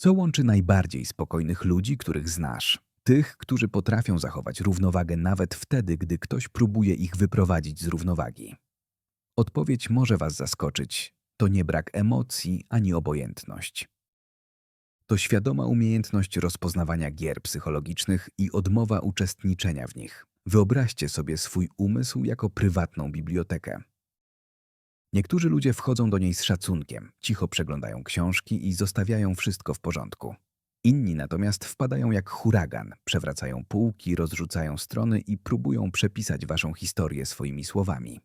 Co łączy najbardziej spokojnych ludzi, których znasz? Tych, którzy potrafią zachować równowagę nawet wtedy, gdy ktoś próbuje ich wyprowadzić z równowagi. Odpowiedź może Was zaskoczyć. To nie brak emocji ani obojętność. To świadoma umiejętność rozpoznawania gier psychologicznych i odmowa uczestniczenia w nich. Wyobraźcie sobie swój umysł jako prywatną bibliotekę. Niektórzy ludzie wchodzą do niej z szacunkiem, cicho przeglądają książki i zostawiają wszystko w porządku. Inni natomiast wpadają jak huragan, przewracają półki, rozrzucają strony i próbują przepisać waszą historię swoimi słowami.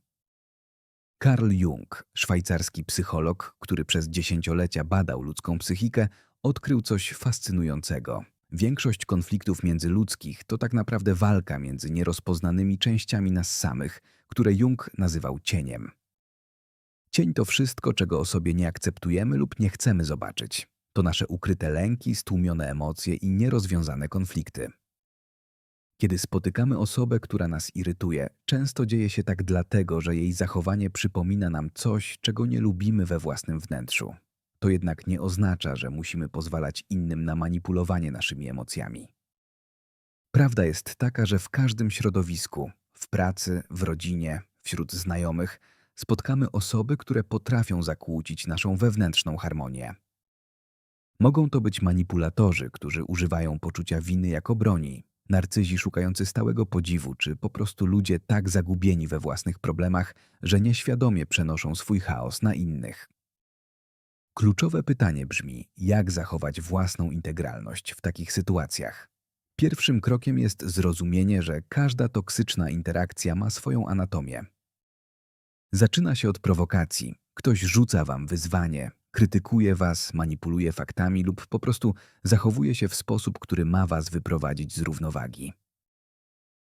Carl Jung, szwajcarski psycholog, który przez dziesięciolecia badał ludzką psychikę, odkrył coś fascynującego. Większość konfliktów międzyludzkich to tak naprawdę walka między nierozpoznanymi częściami nas samych, które Jung nazywał cieniem. Cień to wszystko, czego o sobie nie akceptujemy lub nie chcemy zobaczyć. To nasze ukryte lęki, stłumione emocje i nierozwiązane konflikty. Kiedy spotykamy osobę, która nas irytuje, często dzieje się tak dlatego, że jej zachowanie przypomina nam coś, czego nie lubimy we własnym wnętrzu. To jednak nie oznacza, że musimy pozwalać innym na manipulowanie naszymi emocjami. Prawda jest taka, że w każdym środowisku, w pracy, w rodzinie, wśród znajomych, spotkamy osoby, które potrafią zakłócić naszą wewnętrzną harmonię. Mogą to być manipulatorzy, którzy używają poczucia winy jako broni, narcyzi szukający stałego podziwu, czy po prostu ludzie tak zagubieni we własnych problemach, że nieświadomie przenoszą swój chaos na innych. Kluczowe pytanie brzmi, jak zachować własną integralność w takich sytuacjach? Pierwszym krokiem jest zrozumienie, że każda toksyczna interakcja ma swoją anatomię. Zaczyna się od prowokacji. Ktoś rzuca wam wyzwanie, krytykuje was, manipuluje faktami lub po prostu zachowuje się w sposób, który ma was wyprowadzić z równowagi.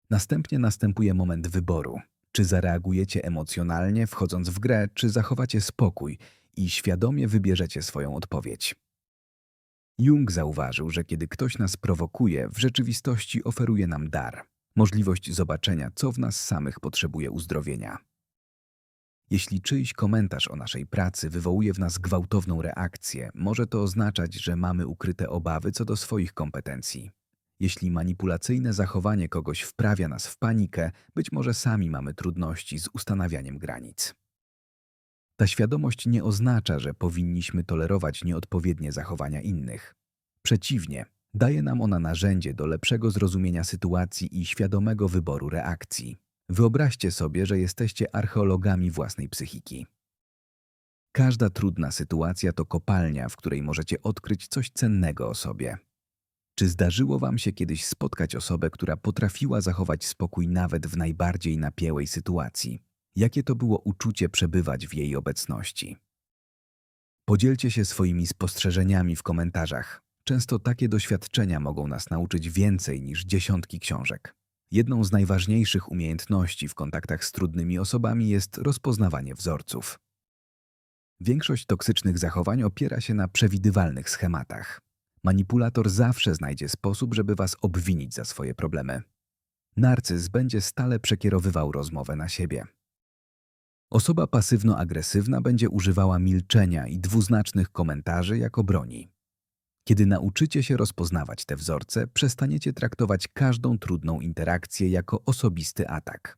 Następnie następuje moment wyboru. Czy zareagujecie emocjonalnie, wchodząc w grę, czy zachowacie spokój i świadomie wybierzecie swoją odpowiedź. Jung zauważył, że kiedy ktoś nas prowokuje, w rzeczywistości oferuje nam dar możliwość zobaczenia, co w nas samych potrzebuje uzdrowienia. Jeśli czyjś komentarz o naszej pracy wywołuje w nas gwałtowną reakcję, może to oznaczać, że mamy ukryte obawy co do swoich kompetencji. Jeśli manipulacyjne zachowanie kogoś wprawia nas w panikę, być może sami mamy trudności z ustanawianiem granic. Ta świadomość nie oznacza, że powinniśmy tolerować nieodpowiednie zachowania innych. Przeciwnie, daje nam ona narzędzie do lepszego zrozumienia sytuacji i świadomego wyboru reakcji. Wyobraźcie sobie, że jesteście archeologami własnej psychiki. Każda trudna sytuacja to kopalnia, w której możecie odkryć coś cennego o sobie. Czy zdarzyło Wam się kiedyś spotkać osobę, która potrafiła zachować spokój nawet w najbardziej napięłej sytuacji? Jakie to było uczucie przebywać w jej obecności? Podzielcie się swoimi spostrzeżeniami w komentarzach. Często takie doświadczenia mogą nas nauczyć więcej niż dziesiątki książek. Jedną z najważniejszych umiejętności w kontaktach z trudnymi osobami jest rozpoznawanie wzorców. Większość toksycznych zachowań opiera się na przewidywalnych schematach. Manipulator zawsze znajdzie sposób, żeby was obwinić za swoje problemy. Narcyz będzie stale przekierowywał rozmowę na siebie. Osoba pasywno-agresywna będzie używała milczenia i dwuznacznych komentarzy jako broni. Kiedy nauczycie się rozpoznawać te wzorce, przestaniecie traktować każdą trudną interakcję jako osobisty atak.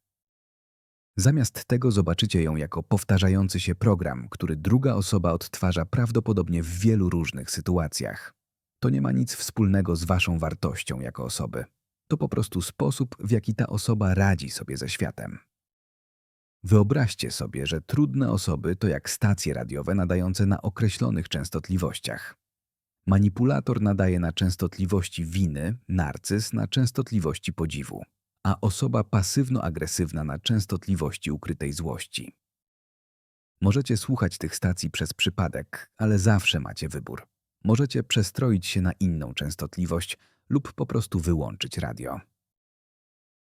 Zamiast tego zobaczycie ją jako powtarzający się program, który druga osoba odtwarza prawdopodobnie w wielu różnych sytuacjach. To nie ma nic wspólnego z waszą wartością jako osoby. To po prostu sposób, w jaki ta osoba radzi sobie ze światem. Wyobraźcie sobie, że trudne osoby to jak stacje radiowe nadające na określonych częstotliwościach. Manipulator nadaje na częstotliwości winy, narcyz na częstotliwości podziwu, a osoba pasywno-agresywna na częstotliwości ukrytej złości. Możecie słuchać tych stacji przez przypadek, ale zawsze macie wybór. Możecie przestroić się na inną częstotliwość lub po prostu wyłączyć radio.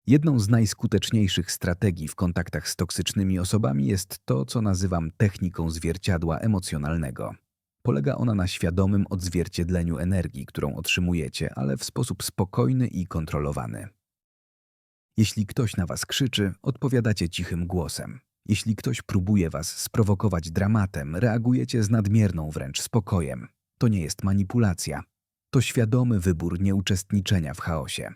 Jedną z najskuteczniejszych strategii w kontaktach z toksycznymi osobami jest to, co nazywam techniką zwierciadła emocjonalnego. Polega ona na świadomym odzwierciedleniu energii, którą otrzymujecie, ale w sposób spokojny i kontrolowany. Jeśli ktoś na was krzyczy, odpowiadacie cichym głosem. Jeśli ktoś próbuje was sprowokować dramatem, reagujecie z nadmierną wręcz spokojem. To nie jest manipulacja, To świadomy wybór nieuczestniczenia w chaosie.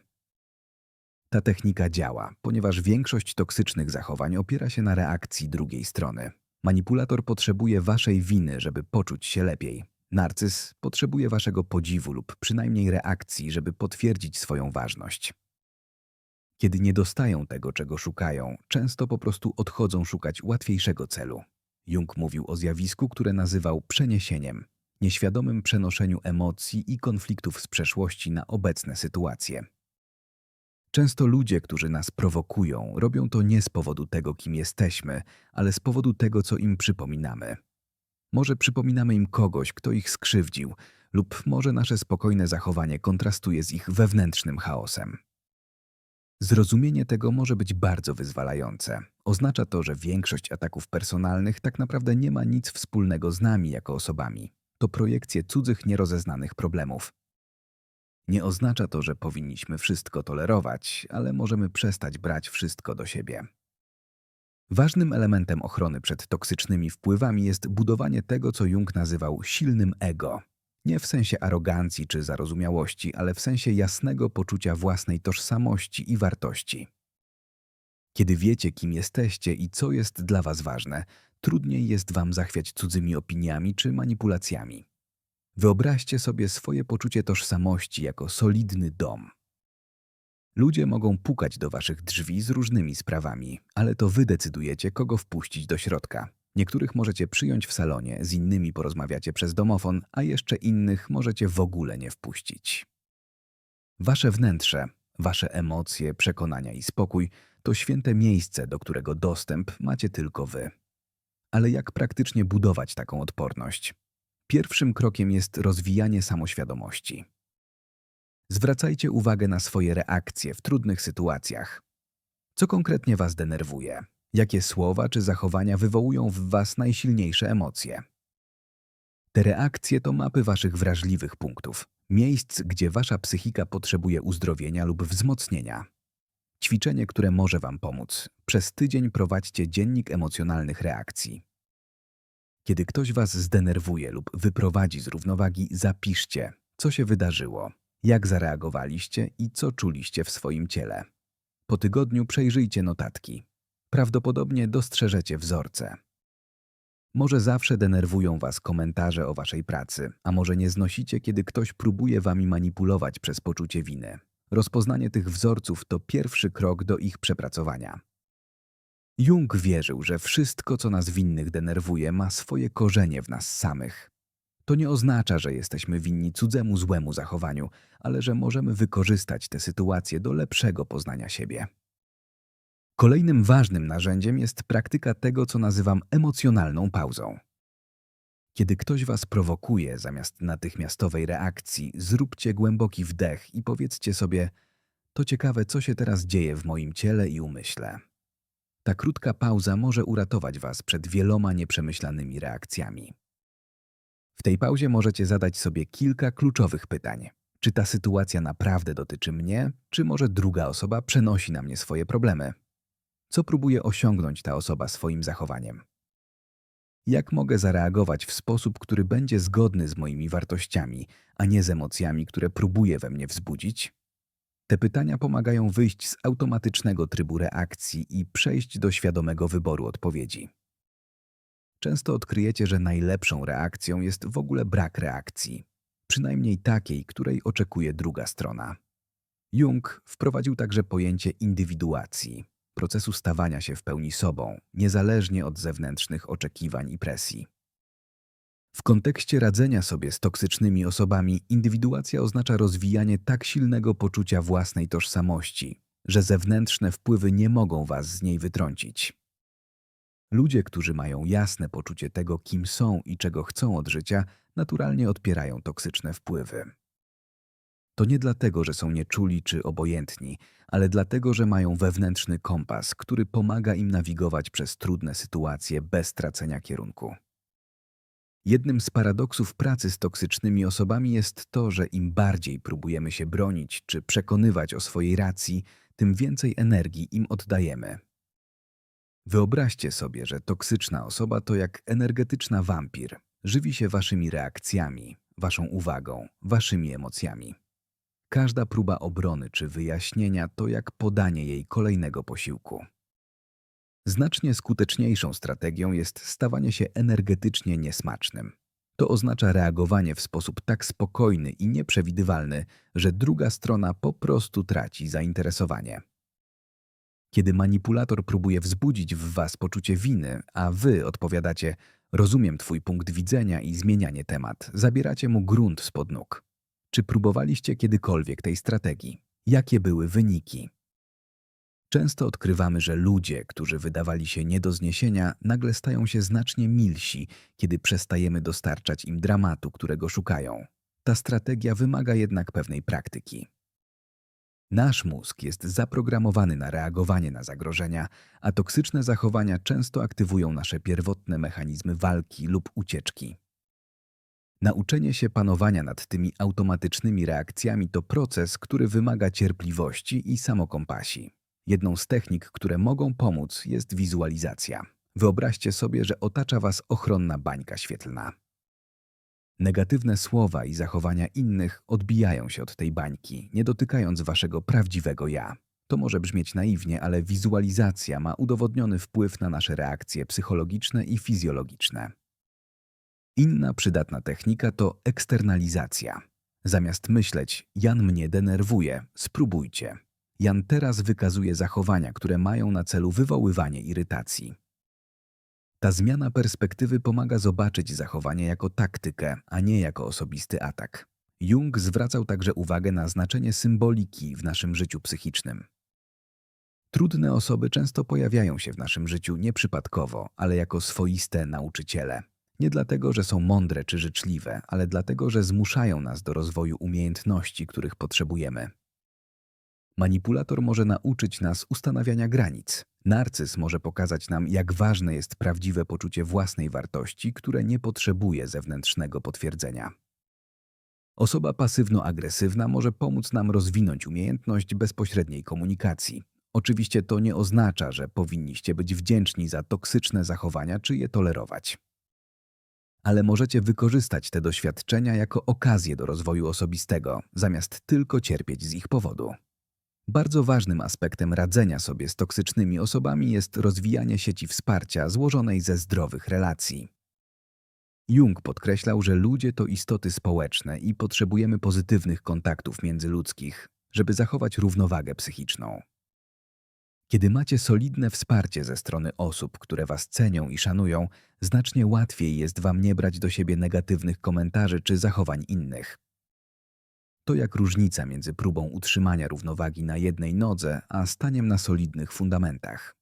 Ta technika działa, ponieważ większość toksycznych zachowań opiera się na reakcji drugiej strony. Manipulator potrzebuje waszej winy, żeby poczuć się lepiej. Narcyz potrzebuje waszego podziwu lub przynajmniej reakcji, żeby potwierdzić swoją ważność. Kiedy nie dostają tego, czego szukają, często po prostu odchodzą szukać łatwiejszego celu. Jung mówił o zjawisku, które nazywał przeniesieniem, nieświadomym przenoszeniu emocji i konfliktów z przeszłości na obecne sytuacje. Często ludzie, którzy nas prowokują, robią to nie z powodu tego, kim jesteśmy, ale z powodu tego, co im przypominamy. Może przypominamy im kogoś, kto ich skrzywdził, lub może nasze spokojne zachowanie kontrastuje z ich wewnętrznym chaosem. Zrozumienie tego może być bardzo wyzwalające. Oznacza to, że większość ataków personalnych tak naprawdę nie ma nic wspólnego z nami jako osobami. To projekcje cudzych, nierozeznanych problemów. Nie oznacza to, że powinniśmy wszystko tolerować, ale możemy przestać brać wszystko do siebie. Ważnym elementem ochrony przed toksycznymi wpływami jest budowanie tego, co Jung nazywał silnym ego. Nie w sensie arogancji czy zarozumiałości, ale w sensie jasnego poczucia własnej tożsamości i wartości. Kiedy wiecie, kim jesteście i co jest dla was ważne, trudniej jest wam zachwiać cudzymi opiniami czy manipulacjami. Wyobraźcie sobie swoje poczucie tożsamości jako solidny dom. Ludzie mogą pukać do waszych drzwi z różnymi sprawami, ale to wy decydujecie, kogo wpuścić do środka. Niektórych możecie przyjąć w salonie, z innymi porozmawiacie przez domofon, a jeszcze innych możecie w ogóle nie wpuścić. Wasze wnętrze, wasze emocje, przekonania i spokój to święte miejsce, do którego dostęp macie tylko wy. Ale jak praktycznie budować taką odporność? Pierwszym krokiem jest rozwijanie samoświadomości. Zwracajcie uwagę na swoje reakcje w trudnych sytuacjach. Co konkretnie Was denerwuje? Jakie słowa czy zachowania wywołują w Was najsilniejsze emocje? Te reakcje to mapy Waszych wrażliwych punktów, miejsc, gdzie Wasza psychika potrzebuje uzdrowienia lub wzmocnienia. Ćwiczenie, które może Wam pomóc. Przez tydzień prowadźcie dziennik emocjonalnych reakcji. Kiedy ktoś Was zdenerwuje lub wyprowadzi z równowagi, zapiszcie, co się wydarzyło, jak zareagowaliście i co czuliście w swoim ciele. Po tygodniu przejrzyjcie notatki. Prawdopodobnie dostrzeżecie wzorce. Może zawsze denerwują Was komentarze o Waszej pracy, a może nie znosicie, kiedy ktoś próbuje Wami manipulować przez poczucie winy. Rozpoznanie tych wzorców to pierwszy krok do ich przepracowania. Jung wierzył, że wszystko, co nas winnych denerwuje, ma swoje korzenie w nas samych. To nie oznacza, że jesteśmy winni cudzemu złemu zachowaniu, ale że możemy wykorzystać tę sytuację do lepszego poznania siebie. Kolejnym ważnym narzędziem jest praktyka tego, co nazywam emocjonalną pauzą. Kiedy ktoś was prowokuje zamiast natychmiastowej reakcji, zróbcie głęboki wdech i powiedzcie sobie: To ciekawe, co się teraz dzieje w moim ciele i umyśle. Ta krótka pauza może uratować Was przed wieloma nieprzemyślanymi reakcjami. W tej pauzie możecie zadać sobie kilka kluczowych pytań. Czy ta sytuacja naprawdę dotyczy mnie, czy może druga osoba przenosi na mnie swoje problemy? Co próbuje osiągnąć ta osoba swoim zachowaniem? Jak mogę zareagować w sposób, który będzie zgodny z moimi wartościami, a nie z emocjami, które próbuje we mnie wzbudzić? Te pytania pomagają wyjść z automatycznego trybu reakcji i przejść do świadomego wyboru odpowiedzi. Często odkryjecie, że najlepszą reakcją jest w ogóle brak reakcji, przynajmniej takiej, której oczekuje druga strona. Jung wprowadził także pojęcie indywiduacji, procesu stawania się w pełni sobą, niezależnie od zewnętrznych oczekiwań i presji. W kontekście radzenia sobie z toksycznymi osobami, indywiduacja oznacza rozwijanie tak silnego poczucia własnej tożsamości, że zewnętrzne wpływy nie mogą was z niej wytrącić. Ludzie, którzy mają jasne poczucie tego, kim są i czego chcą od życia, naturalnie odpierają toksyczne wpływy. To nie dlatego, że są nieczuli czy obojętni, ale dlatego, że mają wewnętrzny kompas, który pomaga im nawigować przez trudne sytuacje bez tracenia kierunku. Jednym z paradoksów pracy z toksycznymi osobami jest to, że im bardziej próbujemy się bronić czy przekonywać o swojej racji, tym więcej energii im oddajemy. Wyobraźcie sobie, że toksyczna osoba to jak energetyczna wampir. Żywi się waszymi reakcjami, waszą uwagą, waszymi emocjami. Każda próba obrony czy wyjaśnienia to jak podanie jej kolejnego posiłku. Znacznie skuteczniejszą strategią jest stawanie się energetycznie niesmacznym. To oznacza reagowanie w sposób tak spokojny i nieprzewidywalny, że druga strona po prostu traci zainteresowanie. Kiedy manipulator próbuje wzbudzić w was poczucie winy, a wy odpowiadacie: Rozumiem twój punkt widzenia i zmienianie temat, zabieracie mu grunt spod nóg. Czy próbowaliście kiedykolwiek tej strategii? Jakie były wyniki? Często odkrywamy, że ludzie, którzy wydawali się nie do zniesienia, nagle stają się znacznie milsi, kiedy przestajemy dostarczać im dramatu, którego szukają. Ta strategia wymaga jednak pewnej praktyki. Nasz mózg jest zaprogramowany na reagowanie na zagrożenia, a toksyczne zachowania często aktywują nasze pierwotne mechanizmy walki lub ucieczki. Nauczenie się panowania nad tymi automatycznymi reakcjami to proces, który wymaga cierpliwości i samokompasji. Jedną z technik, które mogą pomóc, jest wizualizacja. Wyobraźcie sobie, że otacza Was ochronna bańka świetlna. Negatywne słowa i zachowania innych odbijają się od tej bańki, nie dotykając Waszego prawdziwego ja. To może brzmieć naiwnie, ale wizualizacja ma udowodniony wpływ na nasze reakcje psychologiczne i fizjologiczne. Inna przydatna technika to eksternalizacja. Zamiast myśleć, Jan mnie denerwuje, spróbujcie. Jan teraz wykazuje zachowania, które mają na celu wywoływanie irytacji. Ta zmiana perspektywy pomaga zobaczyć zachowanie jako taktykę, a nie jako osobisty atak. Jung zwracał także uwagę na znaczenie symboliki w naszym życiu psychicznym. Trudne osoby często pojawiają się w naszym życiu nieprzypadkowo, ale jako swoiste nauczyciele. Nie dlatego, że są mądre czy życzliwe, ale dlatego, że zmuszają nas do rozwoju umiejętności, których potrzebujemy. Manipulator może nauczyć nas ustanawiania granic. Narcyz może pokazać nam, jak ważne jest prawdziwe poczucie własnej wartości, które nie potrzebuje zewnętrznego potwierdzenia. Osoba pasywno-agresywna może pomóc nam rozwinąć umiejętność bezpośredniej komunikacji. Oczywiście to nie oznacza, że powinniście być wdzięczni za toksyczne zachowania czy je tolerować. Ale możecie wykorzystać te doświadczenia jako okazję do rozwoju osobistego, zamiast tylko cierpieć z ich powodu. Bardzo ważnym aspektem radzenia sobie z toksycznymi osobami jest rozwijanie sieci wsparcia złożonej ze zdrowych relacji. Jung podkreślał, że ludzie to istoty społeczne i potrzebujemy pozytywnych kontaktów międzyludzkich, żeby zachować równowagę psychiczną. Kiedy macie solidne wsparcie ze strony osób, które was cenią i szanują, znacznie łatwiej jest wam nie brać do siebie negatywnych komentarzy czy zachowań innych. To jak różnica między próbą utrzymania równowagi na jednej nodze, a staniem na solidnych fundamentach.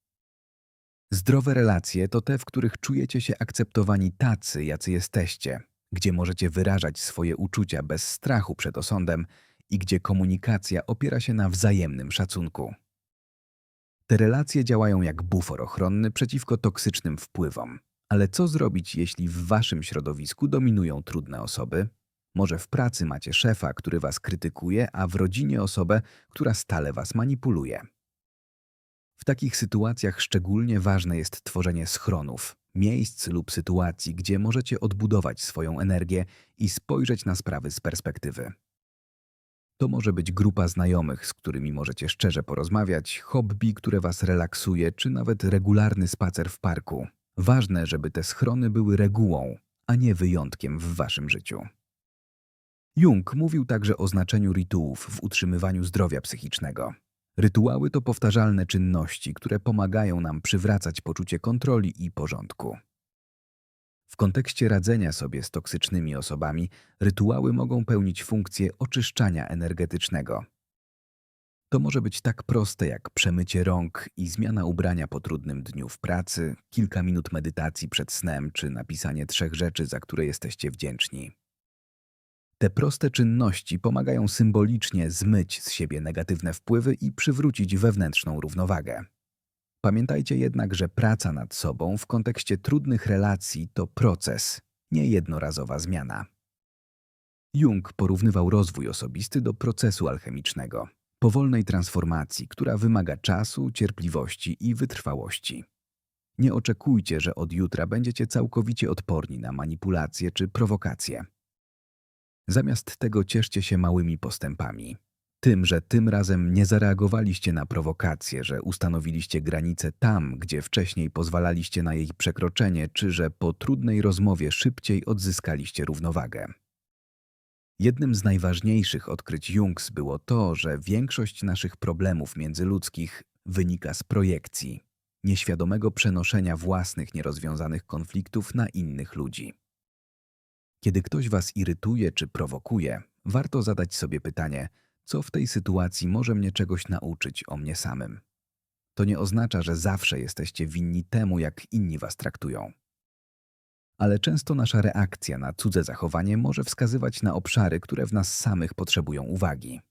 Zdrowe relacje to te, w których czujecie się akceptowani tacy, jacy jesteście, gdzie możecie wyrażać swoje uczucia bez strachu przed osądem i gdzie komunikacja opiera się na wzajemnym szacunku. Te relacje działają jak bufor ochronny przeciwko toksycznym wpływom. Ale co zrobić, jeśli w waszym środowisku dominują trudne osoby? Może w pracy macie szefa, który was krytykuje, a w rodzinie osobę, która stale was manipuluje. W takich sytuacjach szczególnie ważne jest tworzenie schronów, miejsc lub sytuacji, gdzie możecie odbudować swoją energię i spojrzeć na sprawy z perspektywy. To może być grupa znajomych, z którymi możecie szczerze porozmawiać, hobby, które was relaksuje, czy nawet regularny spacer w parku. Ważne, żeby te schrony były regułą, a nie wyjątkiem w waszym życiu. Jung mówił także o znaczeniu rytułów w utrzymywaniu zdrowia psychicznego. Rytuały to powtarzalne czynności, które pomagają nam przywracać poczucie kontroli i porządku. W kontekście radzenia sobie z toksycznymi osobami, rytuały mogą pełnić funkcję oczyszczania energetycznego. To może być tak proste jak przemycie rąk i zmiana ubrania po trudnym dniu w pracy, kilka minut medytacji przed snem czy napisanie trzech rzeczy, za które jesteście wdzięczni. Te proste czynności pomagają symbolicznie zmyć z siebie negatywne wpływy i przywrócić wewnętrzną równowagę. Pamiętajcie jednak, że praca nad sobą w kontekście trudnych relacji to proces, nie jednorazowa zmiana. Jung porównywał rozwój osobisty do procesu alchemicznego, powolnej transformacji, która wymaga czasu, cierpliwości i wytrwałości. Nie oczekujcie, że od jutra będziecie całkowicie odporni na manipulacje czy prowokacje. Zamiast tego cieszcie się małymi postępami. Tym, że tym razem nie zareagowaliście na prowokację, że ustanowiliście granicę tam, gdzie wcześniej pozwalaliście na jej przekroczenie, czy że po trudnej rozmowie szybciej odzyskaliście równowagę. Jednym z najważniejszych odkryć Jungs było to, że większość naszych problemów międzyludzkich wynika z projekcji, nieświadomego przenoszenia własnych nierozwiązanych konfliktów na innych ludzi. Kiedy ktoś was irytuje czy prowokuje, warto zadać sobie pytanie, co w tej sytuacji może mnie czegoś nauczyć o mnie samym. To nie oznacza, że zawsze jesteście winni temu, jak inni was traktują. Ale często nasza reakcja na cudze zachowanie może wskazywać na obszary, które w nas samych potrzebują uwagi.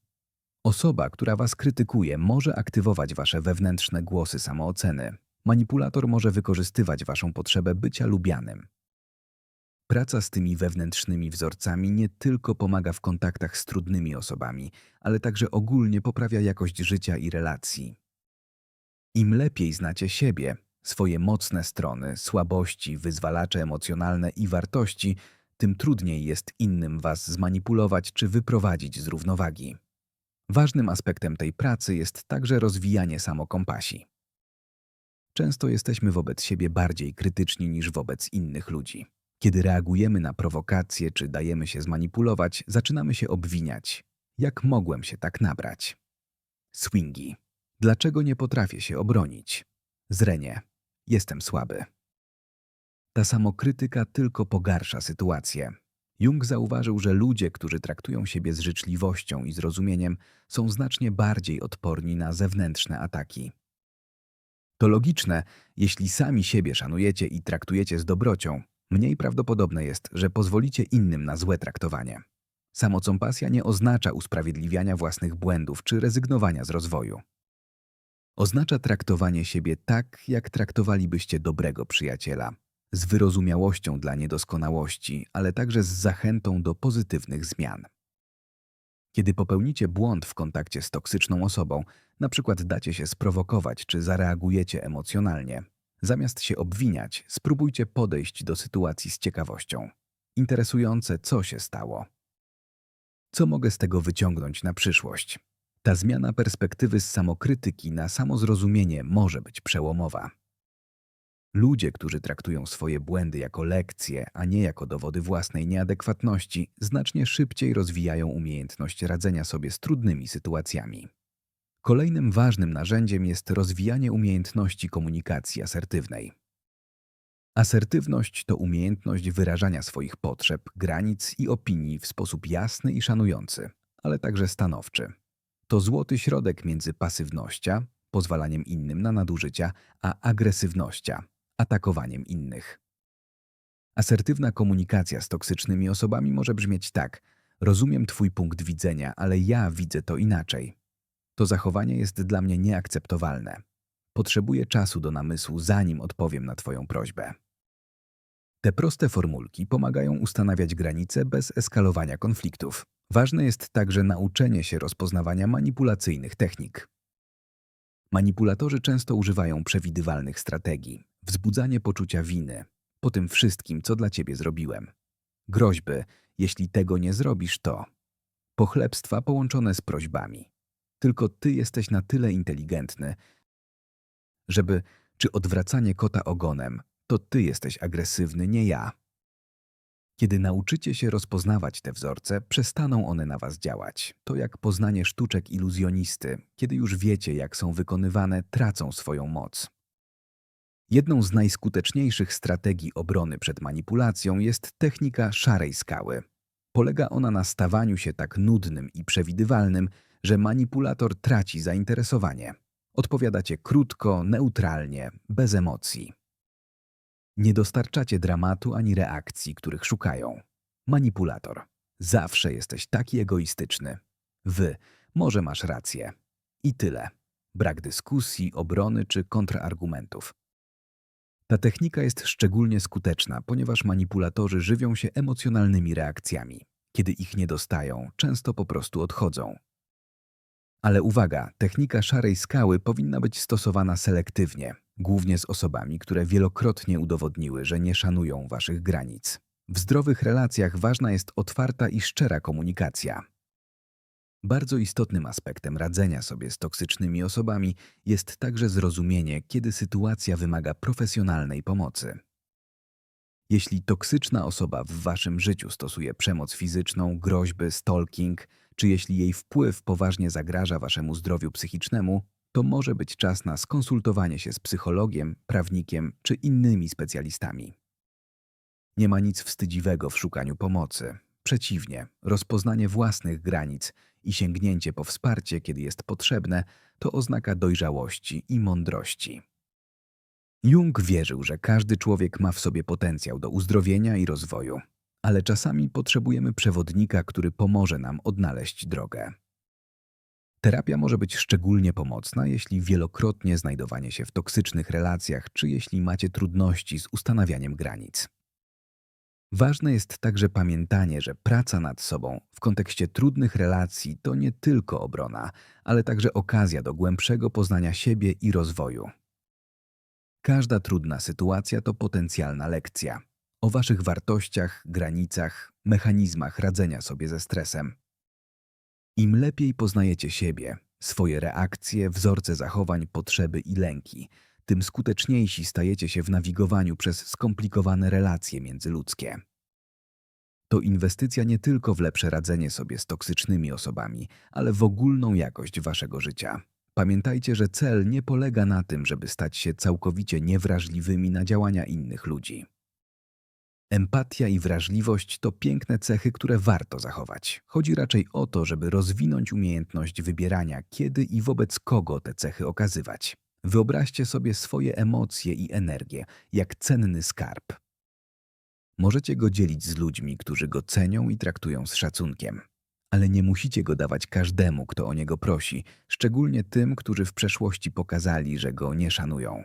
Osoba, która was krytykuje, może aktywować wasze wewnętrzne głosy samooceny. Manipulator może wykorzystywać waszą potrzebę bycia lubianym. Praca z tymi wewnętrznymi wzorcami nie tylko pomaga w kontaktach z trudnymi osobami, ale także ogólnie poprawia jakość życia i relacji. Im lepiej znacie siebie, swoje mocne strony, słabości, wyzwalacze emocjonalne i wartości, tym trudniej jest innym was zmanipulować czy wyprowadzić z równowagi. Ważnym aspektem tej pracy jest także rozwijanie samokompasji. Często jesteśmy wobec siebie bardziej krytyczni niż wobec innych ludzi. Kiedy reagujemy na prowokacje czy dajemy się zmanipulować, zaczynamy się obwiniać. Jak mogłem się tak nabrać? Swingi. Dlaczego nie potrafię się obronić? Zrenie. Jestem słaby. Ta samokrytyka tylko pogarsza sytuację. Jung zauważył, że ludzie, którzy traktują siebie z życzliwością i zrozumieniem, są znacznie bardziej odporni na zewnętrzne ataki. To logiczne, jeśli sami siebie szanujecie i traktujecie z dobrocią, mniej prawdopodobne jest, że pozwolicie innym na złe traktowanie. Samocompasja nie oznacza usprawiedliwiania własnych błędów czy rezygnowania z rozwoju. Oznacza traktowanie siebie tak, jak traktowalibyście dobrego przyjaciela, z wyrozumiałością dla niedoskonałości, ale także z zachętą do pozytywnych zmian. Kiedy popełnicie błąd w kontakcie z toksyczną osobą, na przykład dacie się sprowokować czy zareagujecie emocjonalnie, zamiast się obwiniać, spróbujcie podejść do sytuacji z ciekawością. Interesujące, co się stało. Co mogę z tego wyciągnąć na przyszłość? Ta zmiana perspektywy z samokrytyki na samozrozumienie może być przełomowa. Ludzie, którzy traktują swoje błędy jako lekcje, a nie jako dowody własnej nieadekwatności, znacznie szybciej rozwijają umiejętność radzenia sobie z trudnymi sytuacjami. Kolejnym ważnym narzędziem jest rozwijanie umiejętności komunikacji asertywnej. Asertywność to umiejętność wyrażania swoich potrzeb, granic i opinii w sposób jasny i szanujący, ale także stanowczy. To złoty środek między pasywnością, pozwalaniem innym na nadużycia, a agresywnością, atakowaniem innych. Asertywna komunikacja z toksycznymi osobami może brzmieć tak: Rozumiem Twój punkt widzenia, ale ja widzę to inaczej. To zachowanie jest dla mnie nieakceptowalne. Potrzebuję czasu do namysłu, zanim odpowiem na Twoją prośbę. Te proste formulki pomagają ustanawiać granice bez eskalowania konfliktów. Ważne jest także nauczenie się rozpoznawania manipulacyjnych technik. Manipulatorzy często używają przewidywalnych strategii, wzbudzanie poczucia winy po tym wszystkim, co dla ciebie zrobiłem. Groźby, jeśli tego nie zrobisz, to pochlebstwa połączone z prośbami. Tylko ty jesteś na tyle inteligentny, żeby, czy odwracanie kota ogonem, to ty jesteś agresywny, nie ja. Kiedy nauczycie się rozpoznawać te wzorce, przestaną one na was działać. To jak poznanie sztuczek iluzjonisty. Kiedy już wiecie, jak są wykonywane, tracą swoją moc. Jedną z najskuteczniejszych strategii obrony przed manipulacją jest technika szarej skały. Polega ona na stawaniu się tak nudnym i przewidywalnym, że manipulator traci zainteresowanie. Odpowiadacie krótko, neutralnie, bez emocji. Nie dostarczacie dramatu ani reakcji, których szukają. Manipulator. Zawsze jesteś taki egoistyczny. Wy, może masz rację. I tyle. Brak dyskusji, obrony czy kontrargumentów. Ta technika jest szczególnie skuteczna, ponieważ manipulatorzy żywią się emocjonalnymi reakcjami. Kiedy ich nie dostają, często po prostu odchodzą. Ale uwaga, technika szarej skały powinna być stosowana selektywnie, głównie z osobami, które wielokrotnie udowodniły, że nie szanują waszych granic. W zdrowych relacjach ważna jest otwarta i szczera komunikacja. Bardzo istotnym aspektem radzenia sobie z toksycznymi osobami jest także zrozumienie, kiedy sytuacja wymaga profesjonalnej pomocy. Jeśli toksyczna osoba w waszym życiu stosuje przemoc fizyczną, groźby, stalking, czy jeśli jej wpływ poważnie zagraża waszemu zdrowiu psychicznemu, to może być czas na skonsultowanie się z psychologiem, prawnikiem czy innymi specjalistami. Nie ma nic wstydziwego w szukaniu pomocy. Przeciwnie, rozpoznanie własnych granic i sięgnięcie po wsparcie, kiedy jest potrzebne, to oznaka dojrzałości i mądrości. Jung wierzył, że każdy człowiek ma w sobie potencjał do uzdrowienia i rozwoju, ale czasami potrzebujemy przewodnika, który pomoże nam odnaleźć drogę. Terapia może być szczególnie pomocna, jeśli wielokrotnie znajdowanie się w toksycznych relacjach, czy jeśli macie trudności z ustanawianiem granic. Ważne jest także pamiętanie, że praca nad sobą w kontekście trudnych relacji to nie tylko obrona, ale także okazja do głębszego poznania siebie i rozwoju. Każda trudna sytuacja to potencjalna lekcja o waszych wartościach, granicach, mechanizmach radzenia sobie ze stresem. Im lepiej poznajecie siebie, swoje reakcje, wzorce zachowań, potrzeby i lęki, tym skuteczniejsi stajecie się w nawigowaniu przez skomplikowane relacje międzyludzkie. To inwestycja nie tylko w lepsze radzenie sobie z toksycznymi osobami, ale w ogólną jakość waszego życia. Pamiętajcie, że cel nie polega na tym, żeby stać się całkowicie niewrażliwymi na działania innych ludzi. Empatia i wrażliwość to piękne cechy, które warto zachować. Chodzi raczej o to, żeby rozwinąć umiejętność wybierania, kiedy i wobec kogo te cechy okazywać. Wyobraźcie sobie swoje emocje i energię jak cenny skarb. Możecie go dzielić z ludźmi, którzy go cenią i traktują z szacunkiem. Ale nie musicie go dawać każdemu, kto o niego prosi, szczególnie tym, którzy w przeszłości pokazali, że go nie szanują.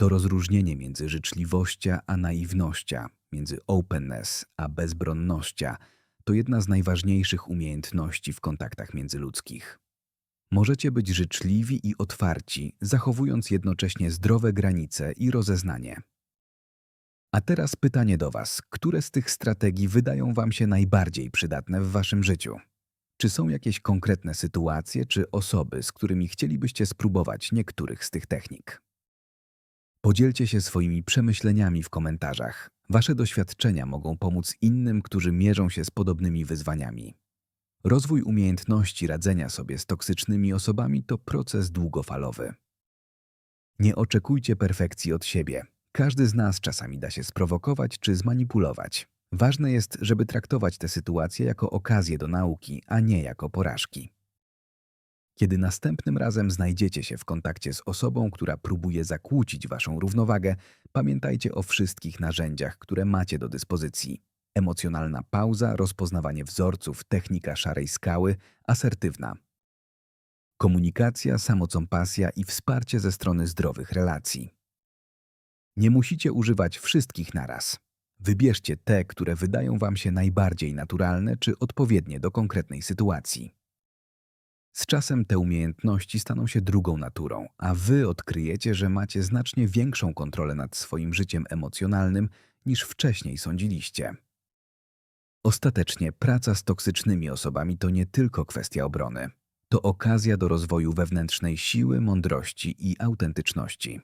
To rozróżnienie między życzliwością a naiwnością, między openness a bezbronnością, to jedna z najważniejszych umiejętności w kontaktach międzyludzkich. Możecie być życzliwi i otwarci, zachowując jednocześnie zdrowe granice i rozeznanie. A teraz pytanie do Was. Które z tych strategii wydają Wam się najbardziej przydatne w Waszym życiu? Czy są jakieś konkretne sytuacje czy osoby, z którymi chcielibyście spróbować niektórych z tych technik? Podzielcie się swoimi przemyśleniami w komentarzach. Wasze doświadczenia mogą pomóc innym, którzy mierzą się z podobnymi wyzwaniami. Rozwój umiejętności radzenia sobie z toksycznymi osobami to proces długofalowy. Nie oczekujcie perfekcji od siebie. Każdy z nas czasami da się sprowokować czy zmanipulować. Ważne jest, żeby traktować te sytuacje jako okazję do nauki, a nie jako porażki. Kiedy następnym razem znajdziecie się w kontakcie z osobą, która próbuje zakłócić waszą równowagę, pamiętajcie o wszystkich narzędziach, które macie do dyspozycji. Emocjonalna pauza, rozpoznawanie wzorców, technika szarej skały, asertywna. Komunikacja, samocompasja i wsparcie ze strony zdrowych relacji. Nie musicie używać wszystkich naraz. Wybierzcie te, które wydają Wam się najbardziej naturalne czy odpowiednie do konkretnej sytuacji. Z czasem te umiejętności staną się drugą naturą, a Wy odkryjecie, że macie znacznie większą kontrolę nad swoim życiem emocjonalnym niż wcześniej sądziliście. Ostatecznie praca z toksycznymi osobami to nie tylko kwestia obrony. To okazja do rozwoju wewnętrznej siły, mądrości i autentyczności.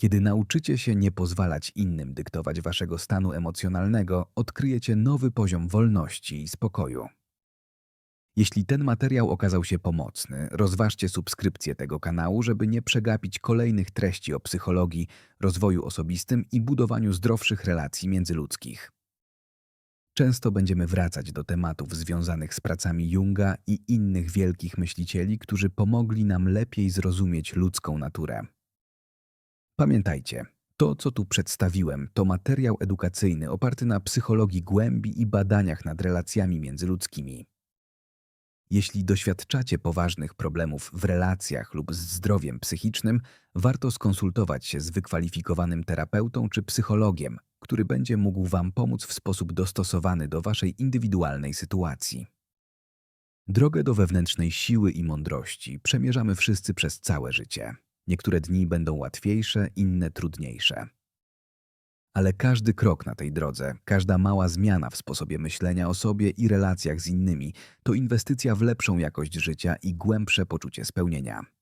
Kiedy nauczycie się nie pozwalać innym dyktować waszego stanu emocjonalnego, odkryjecie nowy poziom wolności i spokoju. Jeśli ten materiał okazał się pomocny, rozważcie subskrypcję tego kanału, żeby nie przegapić kolejnych treści o psychologii, rozwoju osobistym i budowaniu zdrowszych relacji międzyludzkich. Często będziemy wracać do tematów związanych z pracami Junga i innych wielkich myślicieli, którzy pomogli nam lepiej zrozumieć ludzką naturę. Pamiętajcie, to co tu przedstawiłem to materiał edukacyjny oparty na psychologii głębi i badaniach nad relacjami międzyludzkimi. Jeśli doświadczacie poważnych problemów w relacjach lub z zdrowiem psychicznym, warto skonsultować się z wykwalifikowanym terapeutą czy psychologiem, który będzie mógł Wam pomóc w sposób dostosowany do Waszej indywidualnej sytuacji. Drogę do wewnętrznej siły i mądrości przemierzamy wszyscy przez całe życie. Niektóre dni będą łatwiejsze, inne trudniejsze. Ale każdy krok na tej drodze, każda mała zmiana w sposobie myślenia o sobie i relacjach z innymi to inwestycja w lepszą jakość życia i głębsze poczucie spełnienia.